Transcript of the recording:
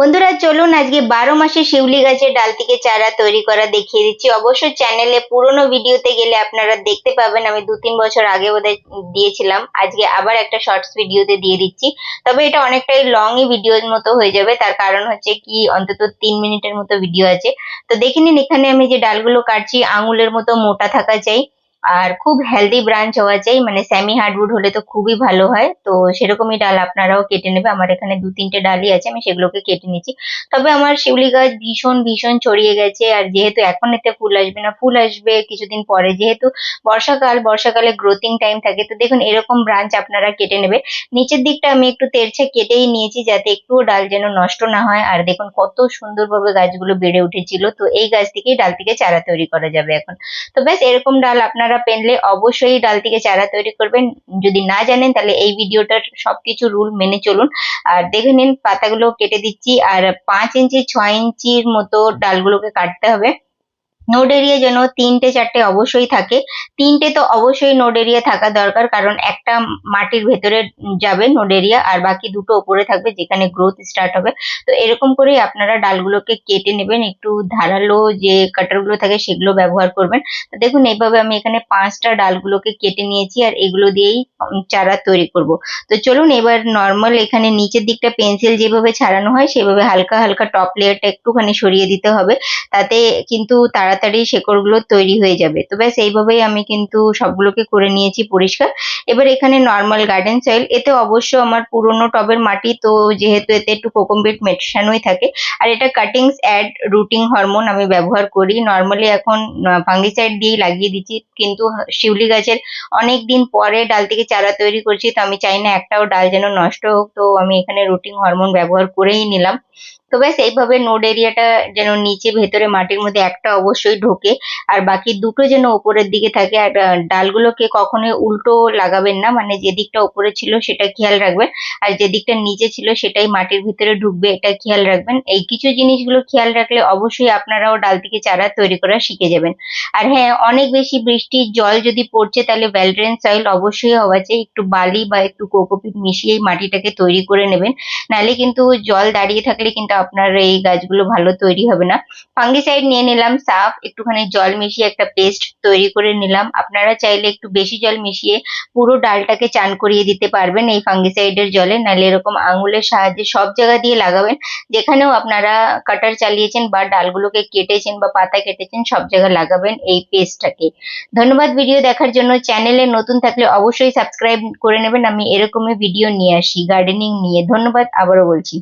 বন্ধুরা, চলুন আজকে বারো মাসে শিউলি গাছের ডাল থেকে চারা তৈরি করা দেখিয়ে দিচ্ছি। অবশ্য চ্যানেলে পুরোনো ভিডিওতে গেলে আপনারা দেখতে পাবেন, আমি দু তিন বছর আগে বোধহয় দিয়েছিলাম। আজকে আবার একটা শর্টস ভিডিওতে দিয়ে দিচ্ছি। তবে এটা অনেকটাই লংই ভিডিওর মতো হয়ে যাবে। তার কারণ হচ্ছে কি, অন্তত তিন মিনিটের মতো ভিডিও আছে। তো দেখে নিন, এখানে আমি যে ডালগুলো কাটছি, আঙুলের মতো মোটা থাকা চাই। আর খুব হেলদি ব্রাঞ্চ হওয়া চাই মানে সেমি হার্ডউড হলে তো খুবই ভালো হয়। তো সেরকমই ডাল আপনারাও কেটে নেবে। আমার এখানে দু তিনটে ডালই আছে, আমি সেগুলোকে কেটে নিচ্ছি। তবে আমার শিউলি গাছ ভীষণ ভীষণ ছড়িয়ে গেছে। আর যেহেতু এখন এতে ফুল আসবে না, ফুল আসবে কিছুদিন পরে। যেহেতু বর্ষাকাল, বর্ষাকালে গ্রোথিং টাইম থাকে। তো দেখুন, এরকম ব্রাঞ্চ আপনারা কেটে নেবে। নিচের দিকটা আমি একটু তেরছে কেটেই নিয়েছি, যাতে একটুও ডাল যেন নষ্ট না হয়। আর দেখুন, কত সুন্দরভাবে গাছগুলো বেড়ে উঠেছিল। তো এই গাছ থেকেই ডাল থেকে চারা তৈরি করা যাবে এখন। তো ব্যাস, এরকম ডাল আপনারা পেনলে অবশ্যই ডাল থেকে চারা তৈরি করবেন। যদি না জানেন, তাহলে এই ভিডিওটার সবকিছু রুল মেনে চলুন। আর দেখে নিন, পাতাগুলো কেটে দিচ্ছি। আর পাঁচ ইঞ্চি, ছয় ইঞ্চির মতো ডালগুলোকে কাটতে হবে। নোড এরিয়া যেন তিনটে, চারটে অবশ্যই থাকে। তিনটে তো অবশ্যই নোড এরিয়া থাকা দরকার, কারণ একটা মাটির ভেতরে যাবে নোড এরিয়া, আর বাকি দুটো ওপরে থাকবে যেখানে গ্রোথ স্টার্ট হবে। তো এরকম করেই আপনারা ডালগুলোকে কেটে নেবেন, একটু ধারালো যে কাটারগুলো থাকে সেগুলো ব্যবহার করবেন। তো দেখুন, এইভাবে আমি এখানে পাঁচটা ডালগুলোকে কেটে নিয়েছি, আর এগুলো দিয়েই চারা তৈরি করব। তো চলুন, এবার নর্মাল এখানে নিচের দিকটা পেন্সিল যেভাবে ছাড়ানো হয়, সেভাবে হালকা হালকা টপ লেয়ারটা একটুখানি সরিয়ে দিতে হবে। তাতে কিন্তু তাড়াতাড়ি তাড়াতাড়ি শেকড়গুলো তৈরি হয়ে যাবে। তো ব্যাস, এইভাবেই আমি কিন্তু সবগুলোকে করে নিয়েছি পরিষ্কার। এবার এখানে নর্মাল গার্ডেন সয়েল এতে অবশ্য আমার পুরনো টবের মাটি, তো যেহেতু এতে একটু কোকোমবিট মেশানোই থাকে, আর এটা কাটিংস অ্যাড রুটিং হরমোন আমি ব্যবহার করি। নর্মালি এখন ফাঙ্গিসাইড দিয়েই লাগিয়ে দিচ্ছি, কিন্তু শিউলি গাছের অনেক দিন পরে ডাল থেকে চারা তৈরি করছি, তো আমি চাই না একটাও ডাল যেন নষ্ট হোক, তো আমি এখানে রুটিং হরমোন ব্যবহার করেই নিলাম। তো ব্যাস, এইভাবে নোড এরিয়াটা যেন নিচে, ভেতরে মাটির মধ্যে একটা অবশ্যই ঢোকে। আর বাকি দুটো যেন ওপরের দিকে থাকে। আর ডালগুলোকে কখনোই উল্টো লাগাবেন না। মানে যে দিকটা ওপরে ছিল সেটা খেয়াল রাখবেন। আর যেদিকটা নিচে ছিল সেটাই মাটির ভিতরে ঢুকবে, এটা খেয়াল রাখবেন। এই কিছু জিনিসগুলো খেয়াল রাখলে অবশ্যই আপনারাও ডাল থেকে চারা তৈরি করা শিখে যাবেন। আর হ্যাঁ অনেক বেশি বৃষ্টির জল যদি পড়ছে, তাহলে ভ্যালড্রেন সয়েল অবশ্যই হওয়া চাই। একটু বালি বা একটু কোকোপিট মিশিয়ে মাটিটাকে তৈরি করে নেবেন। নাহলে কিন্তু জল দাঁড়িয়ে থাকলে কিন্তু আপনার এই গাছগুলো ভালো তৈরি হবে না। ফাঙ্গিসাইড নিয়ে নিলাম, সাফ, একটুখানি জল মিশিয়ে একটা পেস্ট তৈরি করে নিলাম। আপনারা চাইলে একটু বেশি জল মিশিয়ে পুরো ডালটাকে চান করিয়ে দিতে পারবেন এই ফাঙ্গিসাইডের জলে। নাহলে এরকম আঙুলের সাহায্যে সব জায়গা দিয়ে লাগাবেন, যেখানেও আপনারা কাটার চালিয়েছেন বা ডালগুলোকে কেটেছেন বা পাতা কেটেছেন, সব জায়গায় লাগাবেন এই পেস্টটাকে ধন্যবাদ ভিডিও দেখার জন্য। চ্যানেলে নতুন থাকলে অবশ্যই সাবস্ক্রাইব করে নেবেন। আমি এরকমই ভিডিও নিয়ে আসি গার্ডেনিং নিয়ে। ধন্যবাদ, আবারও বলছি।